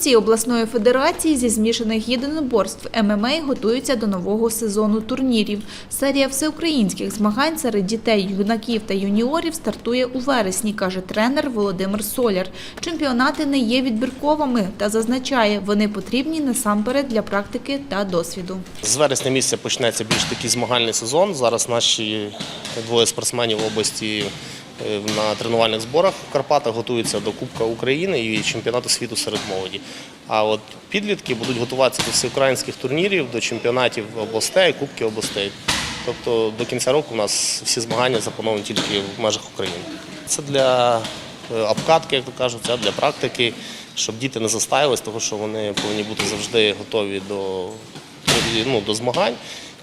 Борці обласної федерації зі змішаних єдиноборств ММА готуються до нового сезону турнірів. Серія всеукраїнських змагань серед дітей, юнаків та юніорів стартує у вересні, каже тренер Володимир Соляр. Чемпіонати не є відбірковими та зазначає, вони потрібні насамперед для практики та досвіду. З вересня місяця почнеться більш такий змагальний сезон. Зараз наші двоє спортсменів області на тренувальних зборах в Карпатах готуються до Кубка України і чемпіонату світу серед молоді. А от підлітки будуть готуватися до всеукраїнських турнірів, до чемпіонатів областей, Кубків областей. Тобто до кінця року у нас всі змагання заплановані тільки в межах України. Це для е, обкатки, як то кажуть, це для практики, щоб діти не застаїлись, тому що вони повинні бути завжди готові до, ну, до змагань.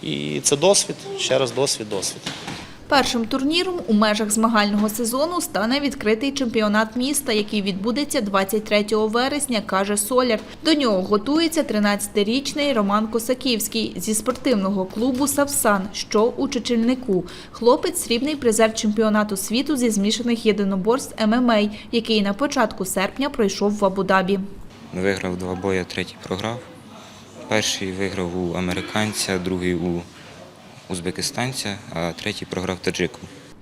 І це досвід, ще раз досвід, досвід. Першим турніром у межах змагального сезону стане відкритий чемпіонат міста, який відбудеться 23 вересня, каже Соляр. До нього готується 13-річний Роман Косаківський зі спортивного клубу «Савсан», що у Чечільнику. Хлопець – срібний призер чемпіонату світу зі змішаних єдиноборств ММА, який на початку серпня пройшов в Абу-Дабі. Виграв два бої, третій програв. Перший виграв у американця, другий у узбекистанця, а третій програв таджику.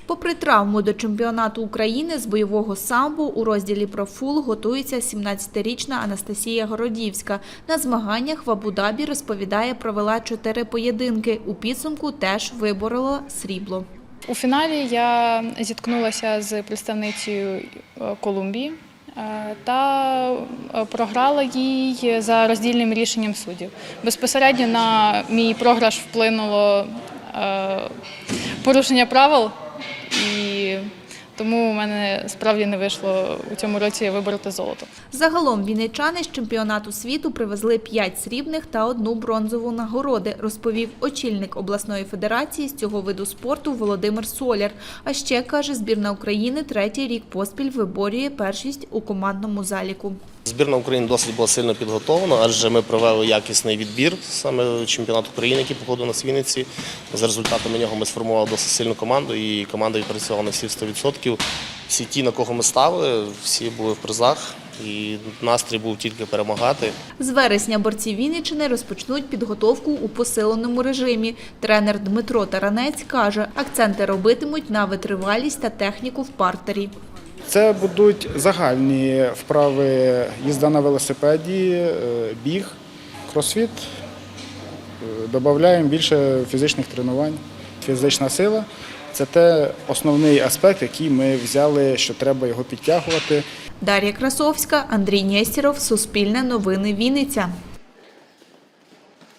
Попри травму до чемпіонату України з бойового самбо у розділі «Профул» готується 17-річна Анастасія Городівська. На змаганнях в Абу-Дабі, розповідає, провела чотири поєдинки. У підсумку теж виборола срібло. У фіналі я зіткнулася з представницею е, Колумбії е, та е, програла їй за роздільним рішенням суддів. Безпосередньо на мій програш вплинуло порушення правил, і тому у мене справді не вийшло у цьому році вибороти золото. Загалом вінничани з чемпіонату світу привезли 5 срібних та одну бронзову нагороди, розповів очільник обласної федерації з цього виду спорту Володимир Соляр. А ще, каже, збірна України третій рік поспіль виборює першість у командному заліку. Збірна України досить була сильно підготовлена, адже ми провели якісний відбір саме чемпіонат України, який проходив у нас в Вінниці. За результатами нього ми сформували досить сильну команду, і команда відпрацювала на всі 100%. Всі ті, на кого ми ставили, всі були в призах, і настрій був тільки перемагати. З вересня борці Вінниччини розпочнуть підготовку у посиленому режимі. Тренер Дмитро Таранець каже, акценти робитимуть на витривалість та техніку в партері. Це будуть загальні вправи їзда на велосипеді, е, біг, кросфіт. Е, Додаємо більше фізичних тренувань. Фізична сила це те основний аспект, який ми взяли, що треба його підтягувати. Дар'я Красовська, Андрій Нєстєров, Суспільне новини Вінниця.